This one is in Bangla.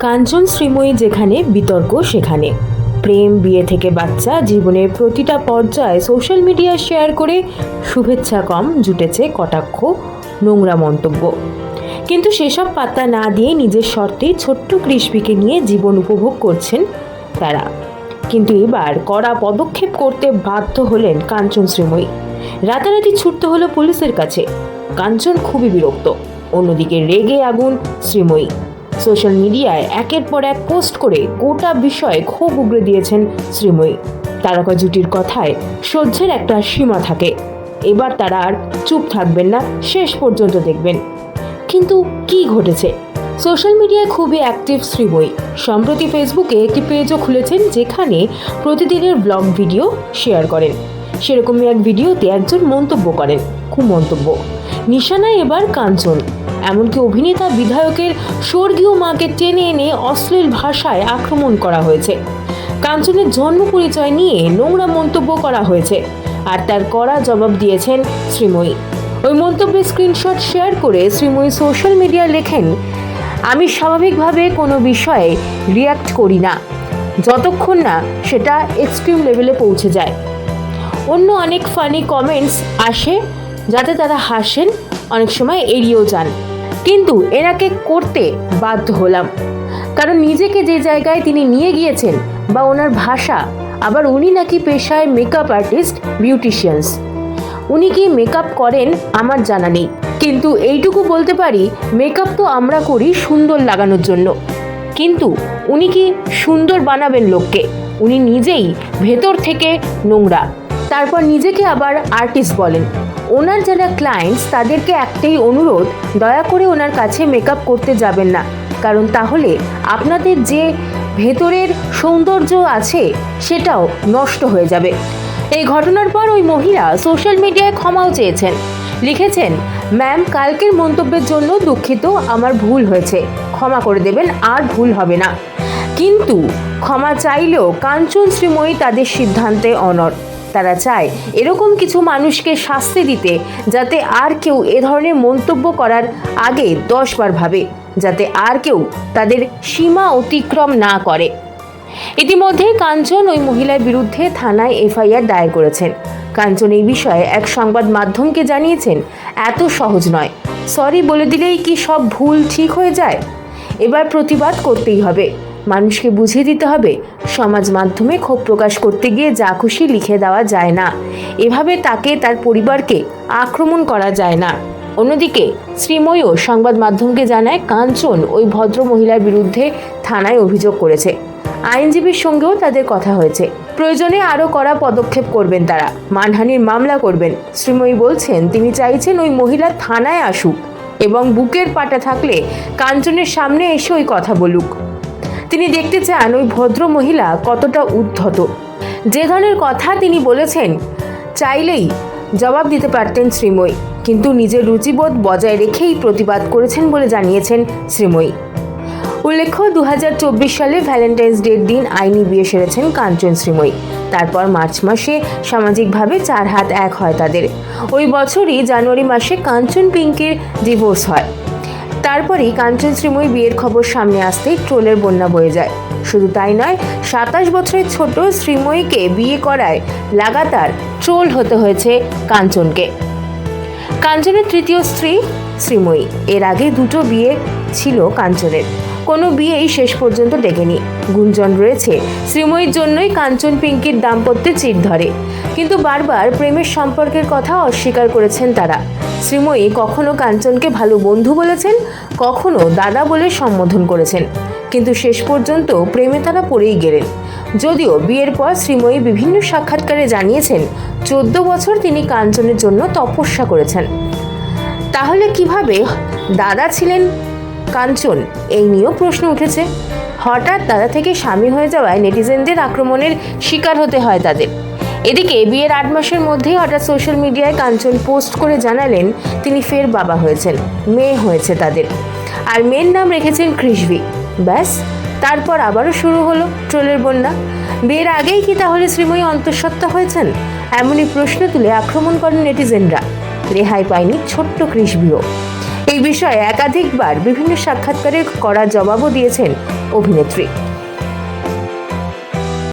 কাঞ্চন শ্রীময়ী যেখানে, বিতর্ক সেখানে। প্রেম, বিয়ে থেকে বাচ্চা, জীবনের প্রতিটা পর্যায়ে সোশ্যাল মিডিয়া শেয়ার করে শুভেচ্ছা কম জুটেছে কটাক্ষ, নোংরা মন্তব্য। কিন্তু সেসব পাত্তা না দিয়ে নিজের শর্তে ছোট্ট কৃষ্পিকে নিয়ে জীবন উপভোগ করছেন তারা। কিন্তু এবার কড়া পদক্ষেপ করতে বাধ্য হলেন কাঞ্চন শ্রীময়ী। রাতারাতি ছুটতে হলো পুলিশের কাছে। কাঞ্চন খুবই বিরক্ত। অন্যদিকে রেগে আগুন শ্রীময়ী। সোশ্যাল মিডিয়ায় একের পর এক পোস্ট করে গোটা বিষয়ে ক্ষোভ উগড়ে দিয়েছেন শ্রীময়ী। তারকা জুটির কথায় সহ্যের একটা সীমা থাকে। এবার তারা আর চুপ থাকবেন না, শেষ পর্যন্ত দেখবেন। কিন্তু কি ঘটেছে? সোশ্যাল মিডিয়ায় খুবই অ্যাক্টিভ শ্রীময়ী। সম্প্রতি ফেসবুকে একটি পেজও খুলেছেন যেখানে প্রতিদিনের ব্লগ ভিডিও শেয়ার করেন। সেরকমই এক ভিডিওতে একজন মন্তব্য করেন। কুমন্তব্য নিশানায় এবার কাঞ্চন। এমনকি অভিনেতা বিধায়কের স্বর্গীয় মাকে টেনে এনে অশ্লীল ভাষায় আক্রমণ করা হয়েছে। কাঞ্চনের জন্ম পরিচয় নিয়ে নোংরা মন্তব্য করা হয়েছে আর তার কড়া জবাব দিয়েছেন শ্রীময়ী। ওই মন্তব্যের স্ক্রিনশট শেয়ার করে শ্রীময়ী সোশ্যাল মিডিয়ায় লেখেন, আমি স্বাভাবিকভাবে কোনো বিষয়ে রিয়াক্ট করি না। যতক্ষণ না সেটা এক্সট্রিম লেভেলে পৌঁছে যায়। অন্য অনেক ফানি কমেন্টস আসে যাতে তারা হাসেন, অনেক সময় এড়িয়েও যান। কিন্তু এনাকে করতে বাধ্য হলাম। কারণ নিজেকে যে জায়গায় তিনি নিয়ে গিয়েছেন বা ওনার ভাষা, আবার উনি নাকি পেশায় মেকআপ আর্টিস্ট বিউটিশিয়ানস উনি কি মেকআপ করেন আমার জানা নেই। কিন্তু এইটুকু বলতে পারি মেকআপ তো আমরা করি সুন্দর লাগানোর জন্য। কিন্তু উনি কি সুন্দর বানাবেন লোককে? উনি নিজেই ভেতর থেকে নোংরা। তারপর নিজেকে আবার আর্টিস্ট বলেন। ওনার যারা ক্লায়েন্টস তাদেরকে একটাই অনুরোধ, দয়া করে ওনার কাছে মেকআপ করতে যাবেন না। কারণ তাহলে আপনাদের যে ভেতরের সৌন্দর্য আছে, সেটাও নষ্ট হয়ে যাবে। এই ঘটনার পর ওই মহিলা সোশ্যাল মিডিয়ায় ক্ষমাও চেয়েছেন। লিখেছেন ম্যাম কালকের মন্তব্যের জন্য দুঃখিত, আমার ভুল হয়েছে। ক্ষমা করে দেবেন, আর ভুল হবে না। কিন্তু ক্ষমা চাইলেও কাঞ্চন শ্রীময়ী তাদের সিদ্ধান্তে অনড়। তারা চায়। এরকম কিছু মানুষকে শাস্তি দিতে, যাতে আর কেউ এ ধরনের মন্তব্য করার আগে দশবার ভাবে, যাতে আর কেউ তাদের সীমা অতিক্রম না করে। ইতিমধ্যে কাঞ্চন ওই মহিলার বিরুদ্ধে থানায় এফআইআর দায়ের করেছেন। কাঞ্চন এই বিষয়ে এক সংবাদ মাধ্যমকে জানিয়েছেন, এত সহজ নয়। সরি বলে দিলেই কি সব ভুল ঠিক হয়ে যায়? এবার প্রতিবাদ করতেই হবে। মানুষকে বুঝিয়ে দিতে হবে। সমাজ মাধ্যমে ক্ষোভ প্রকাশ করতে গিয়ে যা খুশি লিখে দেওয়া যায় না। এভাবে তাকে তার পরিবারকে আক্রমণ করা যায় না। অন্যদিকে শ্রীময়ও সংবাদ মাধ্যমকে জানায়, কাঞ্চন ওই ভদ্র মহিলার বিরুদ্ধে থানায় অভিযোগ করেছে। আইনজীবীর সঙ্গেও তাদের কথা হয়েছে। প্রয়োজনে আরও কড়া পদক্ষেপ করবেন তারা। মানহানির মামলা করবেন। শ্রীময়ী বলছেন, তিনি চাইছেন ওই মহিলা থানায় আসুক এবং বুকের পাটা থাকলে কাঞ্চনের সামনে এসে ওই কথা বলুক। তিনি দেখতে চান ওই ভদ্র মহিলা কতটা উদ্ধত। যে ধরনের কথা তিনি বলেছেন, চাইলেই জবাব দিতে পারতেন শ্রীময়ী, কিন্তু নিজের রুচিবোধ বজায় রেখেই প্রতিবাদ করেছেন বলে জানিয়েছেন শ্রীময়ী। উল্লেখ্য দু হাজার চব্বিশ সালে ভ্যালেন্টাইন্স ডের দিন আইনি বিয়ে সেরেছেন কাঞ্চন শ্রীময়ী। তারপর মার্চ মাসে সামাজিকভাবে চার হাত এক হয় তাদের। ওই বছরই জানুয়ারি মাসে কাঞ্চন পিঙ্কের ডিভোর্স হয়। তারপরেই কাঞ্চন শ্রীময়ী বিয়ের খবর সামনে আসতেই ট্রোলের বন্যা বয়ে যায়। শুধু তাই নয়, সাতাশ বছরের ছোট শ্রীময়ীকে বিয়ে করায় লাগাতার ট্রোল হতে হয়েছে কাঞ্চনকে। কাঞ্চনের তৃতীয় স্ত্রী শ্রীময়ী। এর আগে দুটো বিয়ে ছিল কাঞ্চনের। কোনো বিয়েই শেষ পর্যন্ত ডেকেনি। গুঞ্জন রয়েছে, শ্রীময়ীর জন্যই কাঞ্চন পিঙ্কির দাম্পত্যে চির ধরে। কিন্তু বারবার প্রেমের সম্পর্কের কথা অস্বীকার করেছেন তারা। শ্রীময়ী কখনো কাঞ্চনকে ভালো বন্ধু বলেছেন, কখনো দাদা বলে সম্বোধন করেছেন। কিন্তু শেষ পর্যন্ত প্রেমে তারা পড়েই গেলেন। যদিও বিয়ের পর শ্রীময়ী বিভিন্ন সাক্ষাৎকারে জানিয়েছেন, চোদ্দ বছর তিনি কাঞ্চনের জন্য তপস্যা করেছেন। তাহলে কীভাবে দাদা ছিলেন? কাঞ্চন এই নিয়েও প্রশ্ন উঠেছে। হঠাৎ দাদা থেকে স্বামী হয়ে যাওয়ায় নেটিজেনদের আক্রমণের শিকার হতে হয় তাদের। এদিকে বিয়ের আট মাসের মধ্যেই হঠাৎ সোশ্যাল মিডিয়ায় কাঞ্চন পোস্ট করে জানালেন তিনি ফের বাবা হয়েছেন, মেয়ে হয়েছে তাদের। আর মেয়ের নাম রেখেছেন কৃষবি ব্যাস, তারপর আবারও শুরু হলো ট্রোলের বন্যা। বিয়ের আগেই কি তাহলে শ্রীময়ী অন্তঃসত্ত্বা হয়েছেন? এমনই প্রশ্ন তুলে আক্রমণ করেন নেটিজেনরা। রেহাই পায়নি ছোট্ট কৃষবিও এই বিষয়ে একাধিকবার বিভিন্ন সাক্ষাৎকারে করা জবাবও দিয়েছেন অভিনেত্রী।